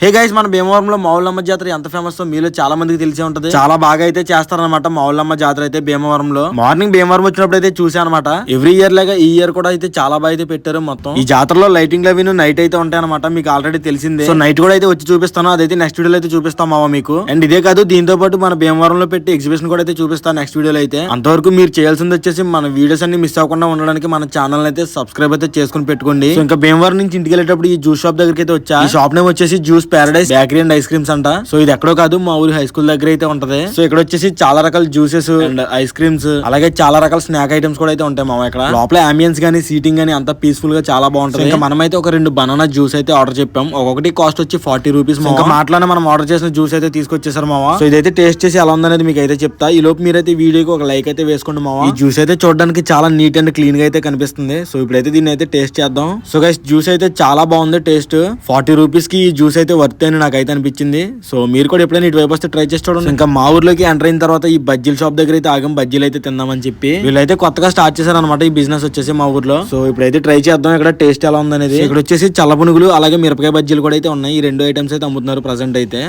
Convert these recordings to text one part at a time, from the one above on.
Hey guys మన భీమవరంలో మౌలమ్మ జాతర ఎంత ఫేమస్ మీలో చాలా మందికి తెలిసే ఉంటది. చాలా బాగా అయితే చేస్తారనమాట మావులమ్మ జాతర అయితే భీమవరంలో. మార్నింగ్ భీమవరం వచ్చినప్పుడు అయితే చూసాను అనమాట ఎవ్రీ ఇయర్ లాగా ఈ ఇయర్ కూడా అయితే చాలా బాగా అయితే పెట్టారు మొత్తం. ఈ జాతరలో లైటింగ్ అవి నైట్ అయితే ఉంటాయి అనమాట మీకు ఆల్రెడీ తెలిసిందే. సో నైట్ కూడా అయితే వచ్చి చూపిస్తాను అదైతే నెక్స్ట్ వీడియోలో అయితే చూపిస్తాం మావా మీకు. అండ్ ఇదే కాదు దీంతో పాటు మన భీమవరంలో పెట్టి ఎగ్జిబిషన్ కూడా అయితే చూపిస్తాను నెక్స్ట్ వీడియోలో అయితే. అంతవరకు మీరు చేయాల్సింది వచ్చేసి మన వీడియోస్ అన్ని మిస్ అవ్వకుండా ఉండడానికి మన ఛానల్ అయితే సబ్స్క్రైబ్ అయితే చేసుకుని పెట్టుకోండి. సో ఇంకా భీమవరం నుంచి ఇంటికి వెళ్ళేటప్పుడు ఈ జ్యూస్ షాప్ దగ్గరికి అయితే వచ్చా. షాప్ నేమ్ వచ్చేసి juice paradise bakery and ice creams అంట. సో ఇది ఎక్కడో కాదు మా ఊరి హై స్కూల్ దగ్గర అయితే ఉంటది. సో ఇక్కడ వచ్చేసి చాలా రకాల జ్యూసెస్ అండ్ ఐస్ క్రీమ్స్ అలాగే చాలా రకాల స్నాక్ ఐటమ్స్ కూడా అయితే ఉంటాయి మా ఇక్కడ. లోపల అంబియన్స్ గానీ సీటింగ్ గానీ అంత పీస్ఫుల్గా చాలా బాగుంటుంది. ఇంకా మనమైతే ఒక రెండు బనానా జ్యూస్ అయితే ఆర్డర్ చెప్పాం. ఒక్కొక్కటి కాస్ట్ వచ్చి ఫార్టీ రూపీస్ ఇంకా మాట్లాడిన మనం ఆర్డర్ చేసిన జ్యూస్ అయితే తీసుకొచ్చేసారు మావా సో ఇదైతే టేస్ట్ చేసి ఎలా ఉందనేది మీకు అయితే చెప్తా. ఈ లోపు మీరైతే వీడియోకి ఒక లైక్ అయితే వేసుకోండి మావా ఈ జ్యూస్ అయితే చూడడానికి చాలా నీట్ అండ్ క్లీన్గా అయితే కనిపిస్తుంది. సో ఇప్పుడైతే దీన్ని అయితే టేస్ట్ చేద్దాం. సో గైస్ జ్యూస్ అయితే చాలా బాగుంది టేస్ట్ ఫార్టీ రూపీస్కి ఈ జ్యూస్ అయితే వర్త్ అని నాకైతే అనిపించింది. సో మీరు కూడా ఎప్పుడైనా ఇటువైపు వస్తే ట్రై చేసి చూడండి ఇంకా మా ఊర్లోకి ఎంటర్ అయిన తర్వాత ఈ బజ్జీల షాప్ దగ్గర అయితే ఆగం బజ్జీలు అయితే తిందామని చెప్పి వీళ్ళైతే కొత్తగా స్టార్ట్ చేశారు అనమాట ఈ బిజినెస్ వచ్చేసి మా ఊర్లో. సో ఇప్పుడైతే ట్రై చేద్దాం ఇక్కడ టేస్ట్ ఎలా ఉందనేది. ఇక్కడ వచ్చేసి చల్లపునుగులు అలాగే మిరపకాయ బజ్జీలు కూడా అయితే ఉన్నాయి. ఈ రెండు ఐటమ్స్ అయితే అమ్ముతున్నారు ప్రజెంట్ అయితే.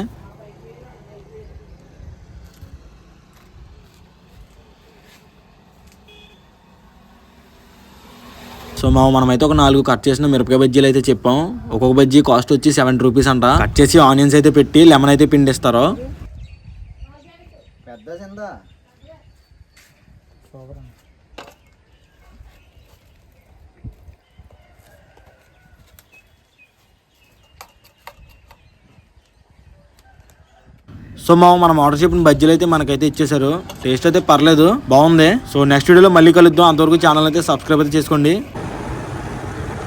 సో మా మనమైతే ఒక నాలుగు కట్ చేసిన మిరపకాయ బజ్జీలు అయితే చెప్పాం. ఒక్కొక్క బజ్జీ కాస్ట్ వచ్చి సెవెంటీ రూపీస్ అంట. కట్ చేసి ఆనియన్స్ అయితే పెట్టి లెమన్ అయితే పిండిస్తారు. సో మా మనం ఆర్డర్ చెప్పిన బజ్జీలు అయితే మనకైతే ఇచ్చేసారు టేస్ట్ అయితే పర్లేదు. బాగుంది. సో నెక్స్ట్ వీడియోలో మళ్ళీ కలుద్దాం. అంతవరకు ఛానల్ అయితే సబ్స్క్రైబ్ అయితే చేసుకోండి.